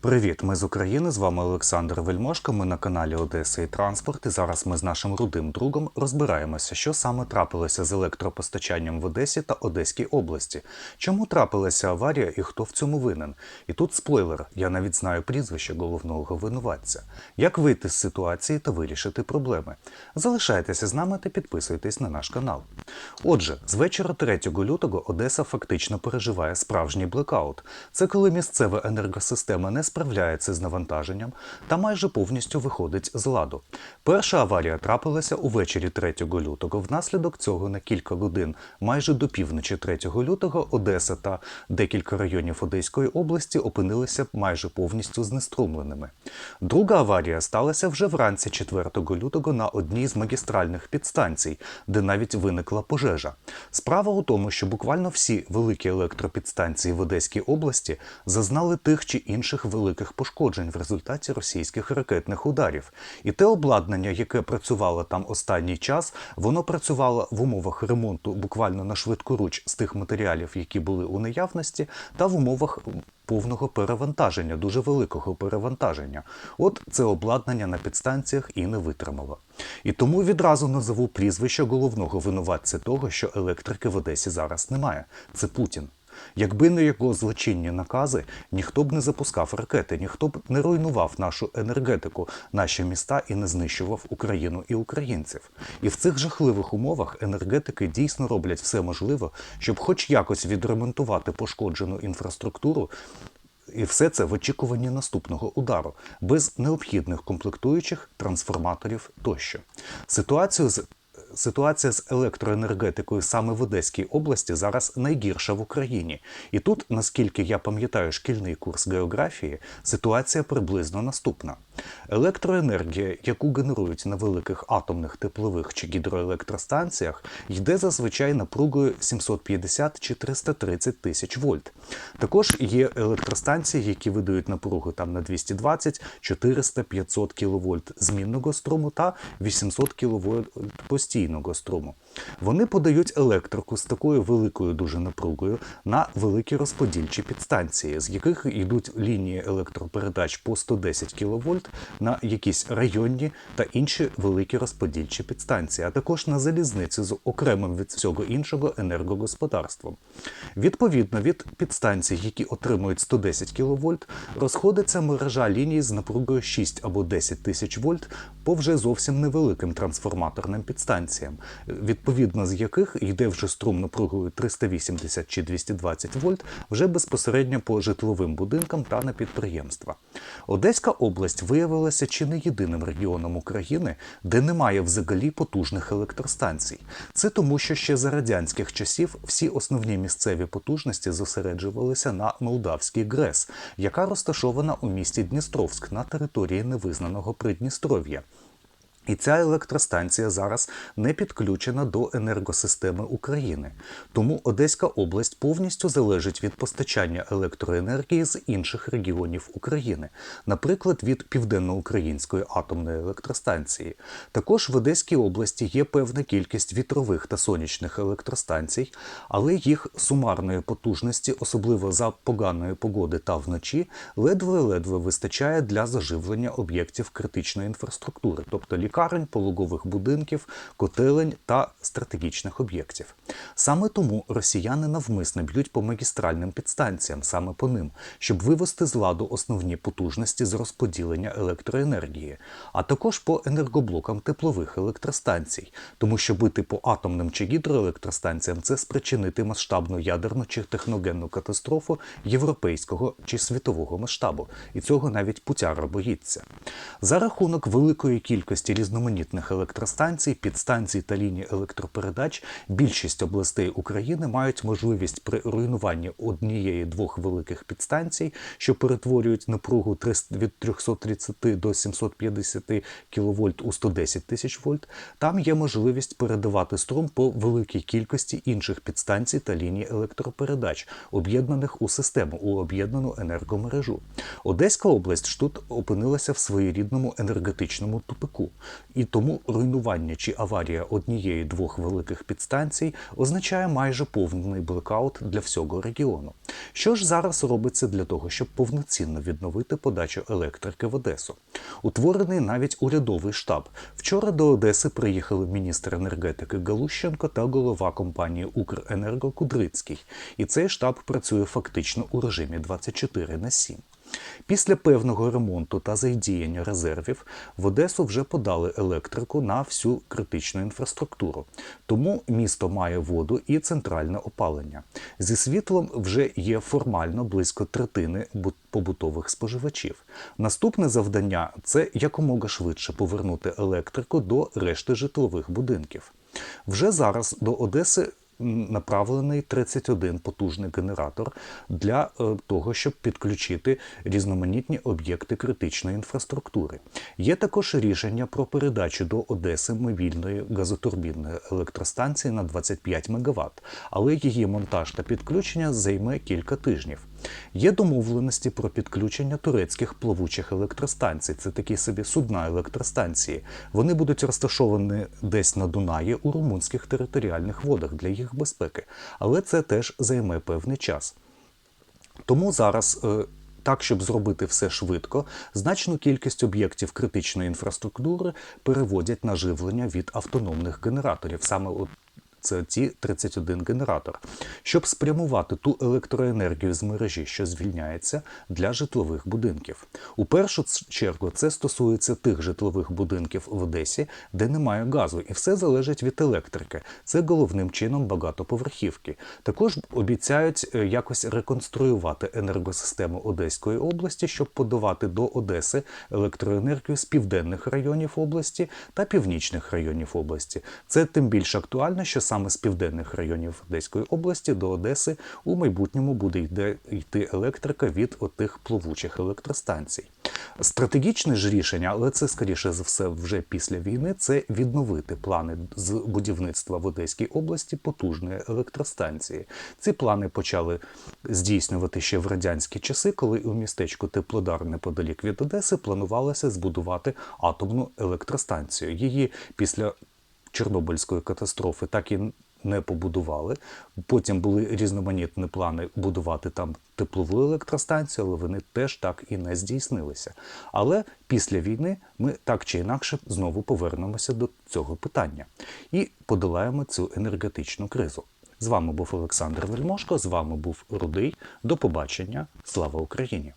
Привіт, ми з України. З вами Олександр Вельмошко. Ми на каналі Одеса і Транспорт. І зараз ми з нашим рудим другом розбираємося, що саме трапилося з електропостачанням в Одесі та Одеській області. Чому трапилася аварія і хто в цьому винен? І тут спойлер: я навіть знаю прізвище головного винуватця. Як вийти з ситуації та вирішити проблеми? Залишайтеся з нами та підписуйтесь на наш канал. Отже, з вечора 3 лютого Одеса фактично переживає справжній блекаут. Це коли місцева енергосистема не справляється з навантаженням та майже повністю виходить з ладу. Перша аварія трапилася увечері 3 лютого. Внаслідок цього на кілька годин, майже до півночі 3 лютого, Одеса та декілька районів Одеської області опинилися майже повністю знеструмленими. Друга аварія сталася вже вранці 4 лютого на одній з магістральних підстанцій, де навіть виникла пожежа. Справа у тому, що буквально всі великі електропідстанції в Одеській області зазнали тих чи інших великих пошкоджень в результаті російських ракетних ударів. І те обладнання, яке працювало там останній час, воно працювало в умовах ремонту буквально на швидкоруч з тих матеріалів, які були у наявності, та в умовах повного перевантаження, дуже великого перевантаження. От це обладнання на підстанціях і не витримало. І тому відразу назову прізвище головного винуватця того, що електрики в Одесі зараз немає. Це Путін. Якби не його злочинні накази, ніхто б не запускав ракети, ніхто б не руйнував нашу енергетику, наші міста і не знищував Україну і українців. І в цих жахливих умовах енергетики дійсно роблять все можливе, щоб хоч якось відремонтувати пошкоджену інфраструктуру. І все це в очікуванні наступного удару, без необхідних комплектуючих трансформаторів тощо. Ситуацію з Ситуація з електроенергетикою саме в Одеській області зараз найгірша в Україні. І тут, наскільки я пам'ятаю шкільний курс географії, ситуація приблизно наступна. Електроенергія, яку генерують на великих атомних теплових чи гідроелектростанціях, йде зазвичай напругою 750 чи 330 тисяч вольт. Також є електростанції, які видають напругу там на 220, 400, 500 кВт змінного струму та 800 кВт постійного струму. Вони подають електрику з такою великою дуже напругою на великі розподільчі підстанції, з яких йдуть лінії електропередач по 110 кВт на якісь районні та інші великі розподільчі підстанції, а також на залізниці з окремим від всього іншого енергогосподарством. Відповідно від підстанцій, які отримують 110 кВт, розходиться мережа ліній з напругою 6 або 10 тисяч вольт по вже зовсім невеликим трансформаторним підстанціям, відповідно з яких йде вже струм напругою 380 чи 220 вольт вже безпосередньо по житловим будинкам та на підприємства. Одеська область виявилася чи не єдиним регіоном України, де немає взагалі потужних електростанцій. Це тому, що ще за радянських часів всі основні місцеві потужності зосереджувалися на Молдавській ГРЕС, яка розташована у місті Дністровськ на території невизнаного Придністров'я. І ця електростанція зараз не підключена до енергосистеми України. Тому Одеська область повністю залежить від постачання електроенергії з інших регіонів України, наприклад, від південноукраїнської атомної електростанції. Також в Одеській області є певна кількість вітрових та сонячних електростанцій, але їх сумарної потужності, особливо за поганої погоди та вночі, ледве-ледве вистачає для заживлення об'єктів критичної інфраструктури, тобто лікарень, пологових будинків, котелень та стратегічних об'єктів. Саме тому росіяни навмисно б'ють по магістральним підстанціям, саме по ним, щоб вивести з ладу основні потужності з розподілення електроенергії, а також по енергоблокам теплових електростанцій, тому що бити по атомним чи гідроелектростанціям це спричинити масштабну ядерну чи техногенну катастрофу європейського чи світового масштабу, і цього навіть Путяра боїться. За рахунок великої кількості різноманітних електростанцій, підстанцій та ліній електропередач більшість областей України мають можливість при руйнуванні однієї-двох великих підстанцій, що перетворюють напругу 300 від 330 до 750 кВт у 110 тисяч вольт. Там є можливість передавати струм по великій кількості інших підстанцій та ліній електропередач, об'єднаних у систему у об'єднану енергомережу. Одеська область ж тут опинилася в своєрідному енергетичному тупику. І тому руйнування чи аварія однієї двох великих підстанцій означає майже повний блекаут для всього регіону. Що ж зараз робиться для того, щоб повноцінно відновити подачу електрики в Одесу? Утворений навіть урядовий штаб. Вчора до Одеси приїхали міністр енергетики Галущенко та голова компанії Укренерго Кудрицький. І цей штаб працює фактично у режимі 24 на 7. Після певного ремонту та задіяння резервів в Одесу вже подали електрику на всю критичну інфраструктуру. Тому місто має воду і центральне опалення. Зі світлом вже є формально близько третини побутових споживачів. Наступне завдання це якомога швидше повернути електрику до решти житлових будинків. Вже зараз до Одеси направлений 31 потужний генератор для е, того, щоб підключити різноманітні об'єкти критичної інфраструктури. Є також рішення про передачу до Одеси мобільної газотурбінної електростанції на 25 МВт, але її монтаж та підключення займе кілька тижнів. Є домовленості про підключення турецьких плавучих електростанцій. Це такі собі судна електростанції. Вони будуть розташовані десь на Дунаї у румунських територіальних водах для їх безпеки, але це теж займе певний час. Тому зараз. е, Так, щоб зробити все швидко, значну кількість об'єктів критичної інфраструктури переводять на живлення від автономних генераторів. Саме от це ті 31 генератор, щоб спрямувати ту електроенергію з мережі, що звільняється для житлових будинків. У першу чергу це стосується тих житлових будинків в Одесі, де немає газу, і все залежить від електрики. Це головним чином багатоповерхівки. Також обіцяють е, якось реконструювати енергосистему Одеської області, щоб подавати до Одеси електроенергію з південних районів області та північних районів області. Це тим більш актуально, що саме з південних районів Одеської області до Одеси у майбутньому буде йде йти електрика від отих плавучих електростанцій. Стратегічне ж рішення, але це скоріше за все вже після війни, це відновити плани з будівництва в Одеській області потужної електростанції. Ці плани почали здійснювати ще в радянські часи, коли у містечку Теплодар неподалік від Одеси планувалося збудувати атомну електростанцію. Її після Чорнобильської катастрофи так і не побудували. Потім були різноманітні плани будувати там теплову електростанцію, але вони теж так і не здійснилися. Але після війни ми так чи інакше знову повернемося до цього питання і подолаємо цю енергетичну кризу. З вами був Олександр Вельмошко, з вами був Рудий. До побачення. Слава Україні!